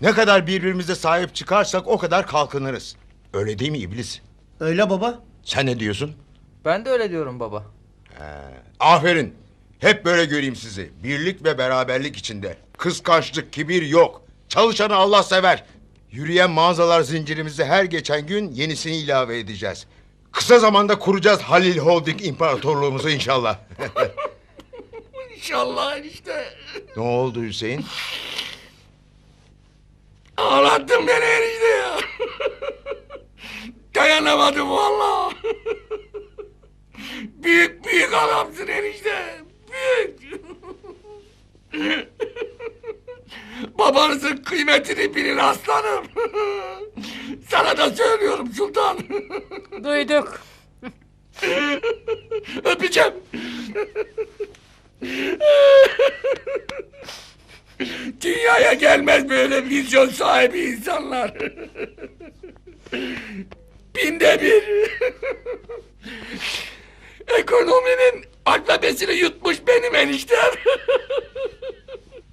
Ne kadar birbirimize sahip çıkarsak o kadar kalkınırız. Öyle değil mi iblis? Öyle baba. Sen ne diyorsun? Ben de öyle diyorum baba. Aferin. Hep böyle göreyim sizi. Birlik ve beraberlik içinde. Kıskançlık, kibir yok. Çalışanı Allah sever. Yürüyen mağazalar zincirimizi her geçen gün yenisini ilave edeceğiz. Kısa zamanda kuracağız Halil Holding imparatorluğumuzu inşallah. İnşallah işte. ne oldu Hüseyin? Ağlattın beni enişte ya. Dayanamadım valla. büyük büyük adamsın enişte. Büyük. Babanızın kıymetini bilin aslanım. Sana da söylüyorum sultan. Duyduk. Dünyaya gelmez böyle vizyon sahibi insanlar. Binde bir. Ekonominin alfabesini yutmuş benim eniştem.